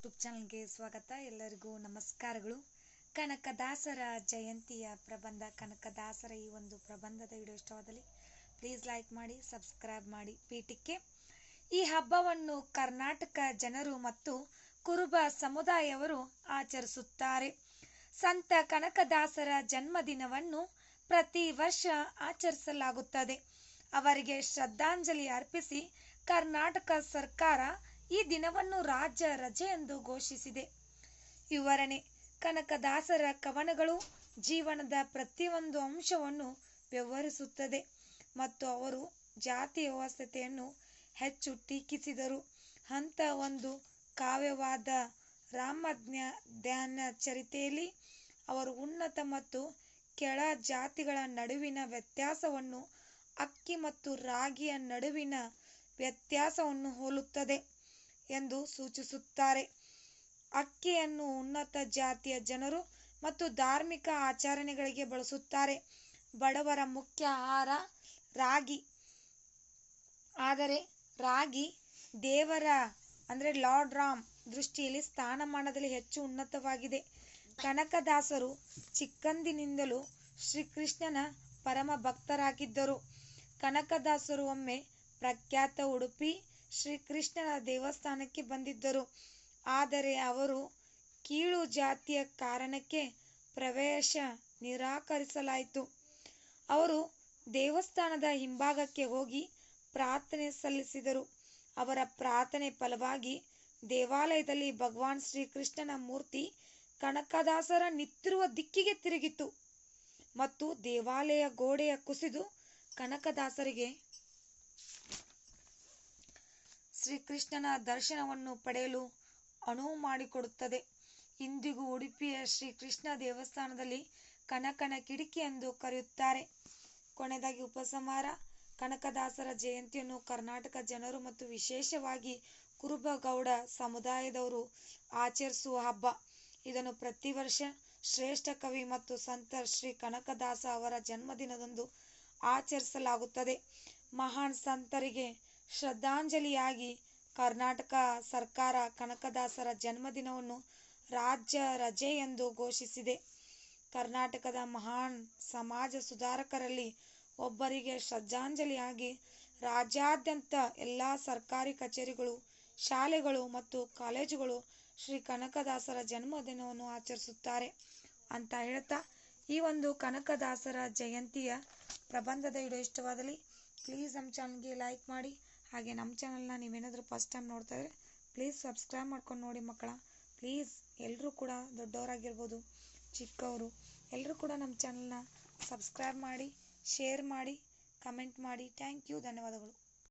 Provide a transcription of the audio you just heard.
YouTube ಚಾನಲ್ಗೆ ಸ್ವಾಗತ. ಎಲ್ಲರಿಗೂ ನಮಸ್ಕಾರಗಳು. ಕನಕದಾಸರ ಜಯಂತಿಯ ಪ್ರಬಂಧ, ಕನಕದಾಸರ ಈ ಒಂದು ಪ್ರಬಂಧದ ವಿಡಿಯೋ ಇಷ್ಟವಾದಲ್ಲಿ ಪ್ಲೀಸ್ ಲೈಕ್ ಮಾಡಿ ಸಬ್ಸ್ಕ್ರೈಬ್ ಮಾಡಿ ಪೀಠಕ್ಕೆ. ಈ ಹಬ್ಬವನ್ನು ಕರ್ನಾಟಕ ಜನರು ಮತ್ತು ಕುರುಬ ಸಮುದಾಯವರು ಆಚರಿಸುತ್ತಾರೆ. ಸಂತ ಕನಕದಾಸರ ಜನ್ಮದಿನವನ್ನು ಪ್ರತಿ ವರ್ಷ ಆಚರಿಸಲಾಗುತ್ತದೆ. ಅವರಿಗೆ ಶ್ರದ್ಧಾಂಜಲಿ ಅರ್ಪಿಸಿ ಕರ್ನಾಟಕ ಸರ್ಕಾರ ಈ ದಿನವನ್ನು ರಾಜ್ಯ ರಜೆ ಎಂದು ಘೋಷಿಸಿದೆ. ವಿವರಣೆ, ಕನಕದಾಸರ ಕವನಗಳು ಜೀವನದ ಪ್ರತಿಯೊಂದು ಅಂಶವನ್ನು ವ್ಯವಹರಿಸುತ್ತದೆ ಮತ್ತು ಅವರು ಜಾತಿ ವ್ಯವಸ್ಥೆಯನ್ನು ಹೆಚ್ಚು ಟೀಕಿಸಿದರು. ಅಂತ ಒಂದು, ಕಾವ್ಯವಾದ ರಾಮಜ್ಞ ಧ್ಯಾನ ಚರಿತೆಯಲ್ಲಿ ಅವರು ಉನ್ನತ ಮತ್ತು ಕೆಳ ಜಾತಿಗಳ ನಡುವಿನ ವ್ಯತ್ಯಾಸವನ್ನು, ಅಕ್ಕಿ ಮತ್ತು ರಾಗಿಯ ನಡುವಿನ ವ್ಯತ್ಯಾಸವನ್ನು ಹೋಲುತ್ತದೆ. ಎಂದು ಸೂಚಿಸುತ್ತಾರೆ. ಅಕ್ಕಿಯನ್ನು ಉನ್ನತ ಜಾತಿಯ ಜನರು ಮತ್ತು ಧಾರ್ಮಿಕ ಆಚರಣೆಗಳಿಗೆ ಬಳಸುತ್ತಾರೆ. ಬಡವರ ಮುಖ್ಯ ಆಹಾರ ರಾಗಿ. ಆದರೆ ರಾಗಿ ದೇವರ, ಅಂದರೆ ಲಾರ್ಡ್ ರಾಮ್ ದೃಷ್ಟಿಯಲ್ಲಿ ಸ್ಥಾನಮಾನದಲ್ಲಿ ಹೆಚ್ಚು ಉನ್ನತವಾಗಿದೆ. ಕನಕದಾಸರು ಚಿಕ್ಕಂದಿನಿಂದಲೂ ಶ್ರೀಕೃಷ್ಣನ ಪರಮ ಭಕ್ತರಾಗಿದ್ದರು. ಕನಕದಾಸರು ಒಮ್ಮೆ ಪ್ರಖ್ಯಾತ ಉಡುಪಿ ಶ್ರೀಕೃಷ್ಣನ ದೇವಸ್ಥಾನಕ್ಕೆ ಬಂದಿದ್ದರು. ಆದರೆ ಅವರು ಕೀಳು ಜಾತಿಯ ಕಾರಣಕ್ಕೆ ಪ್ರವೇಶ ನಿರಾಕರಿಸಲಾಯಿತು. ಅವರು ದೇವಸ್ಥಾನದ ಹಿಂಭಾಗಕ್ಕೆ ಹೋಗಿ ಪ್ರಾರ್ಥನೆ ಸಲ್ಲಿಸಿದರು. ಅವರ ಪ್ರಾರ್ಥನೆ ಫಲವಾಗಿ ದೇವಾಲಯದಲ್ಲಿ ಭಗವಾನ್ ಶ್ರೀಕೃಷ್ಣನ ಮೂರ್ತಿ ಕನಕದಾಸರ ನಿತ್ತಿರುವ ದಿಕ್ಕಿಗೆ ತಿರುಗಿತು ಮತ್ತು ದೇವಾಲಯ ಗೋಡೆಯ ಕುಸಿದು ಕನಕದಾಸರಿಗೆ ಶ್ರೀಕೃಷ್ಣನ ದರ್ಶನವನ್ನು ಪಡೆಯಲು ಅನುವು ಮಾಡಿಕೊಡುತ್ತದೆ. ಇಂದಿಗೂ ಉಡುಪಿಯ ಶ್ರೀಕೃಷ್ಣ ದೇವಸ್ಥಾನದಲ್ಲಿ ಕನಕನ ಕಿಟಕಿ ಎಂದು ಕರೆಯುತ್ತಾರೆ. ಕೊನೆಯದಾಗಿ ಉಪಸಂಹಾರ. ಕನಕದಾಸರ ಜಯಂತಿಯನ್ನು ಕರ್ನಾಟಕ ಜನರು ಮತ್ತು ವಿಶೇಷವಾಗಿ ಕುರುಬಗೌಡ ಸಮುದಾಯದವರು ಆಚರಿಸುವ ಹಬ್ಬ. ಇದನ್ನು ಪ್ರತಿ ವರ್ಷ ಶ್ರೇಷ್ಠ ಕವಿ ಮತ್ತು ಸಂತ ಶ್ರೀ ಕನಕದಾಸ ಅವರ ಜನ್ಮದಿನದಂದು ಆಚರಿಸಲಾಗುತ್ತದೆ. ಮಹಾನ್ ಸಂತರಿಗೆ ಶ್ರದ್ಧಾಂಜಲಿಯಾಗಿ ಕರ್ನಾಟಕ ಸರ್ಕಾರ ಕನಕದಾಸರ ಜನ್ಮದಿನವನ್ನು ರಾಜ್ಯ ರಜೆ ಎಂದು ಘೋಷಿಸಿದೆ. ಕರ್ನಾಟಕದ ಮಹಾನ್ ಸಮಾಜ ಸುಧಾರಕರಲ್ಲಿ ಒಬ್ಬರಿಗೆ ಶ್ರದ್ಧಾಂಜಲಿಯಾಗಿ ರಾಜ್ಯಾದ್ಯಂತ ಎಲ್ಲ ಸರ್ಕಾರಿ ಕಚೇರಿಗಳು, ಶಾಲೆಗಳು ಮತ್ತು ಕಾಲೇಜುಗಳು ಶ್ರೀ ಕನಕದಾಸರ ಜನ್ಮದಿನವನ್ನು ಆಚರಿಸುತ್ತಾರೆ ಅಂತ ಹೇಳ್ತಾ ಈ ಒಂದು ಕನಕದಾಸರ ಜಯಂತಿಯ ಪ್ರಬಂಧದ ವಿಡಿಯೋ ಇಷ್ಟವಾದಲ್ಲಿ ಪ್ಲೀಸ್ ನಮ್ಮ ಚಾನಲ್ಗೆ ಲೈಕ್ ಮಾಡಿ ಹಾಗೆ ನಮ್ಮ ಚಾನಲ್ನ ನೀವೇನಾದರೂ ಫಸ್ಟ್ ಟೈಮ್ ನೋಡ್ತಾ ಇದ್ರೆ ಪ್ಲೀಸ್ ಸಬ್ಸ್ಕ್ರೈಬ್ ಮಾಡ್ಕೊಂಡು ನೋಡಿ ಮಕ್ಕಳ. ಪ್ಲೀಸ್ ಎಲ್ಲರೂ ಕೂಡ ದೊಡ್ಡವರಾಗಿರ್ಬೋದು, ಚಿಕ್ಕವರು ಎಲ್ಲರೂ ಕೂಡ ನಮ್ಮ ಚಾನಲ್ನ ಸಬ್ಸ್ಕ್ರೈಬ್ ಮಾಡಿ ಶೇರ್ ಮಾಡಿ ಕಮೆಂಟ್ ಮಾಡಿ. ಥ್ಯಾಂಕ್ ಯು ಧನ್ಯವಾದಗಳು.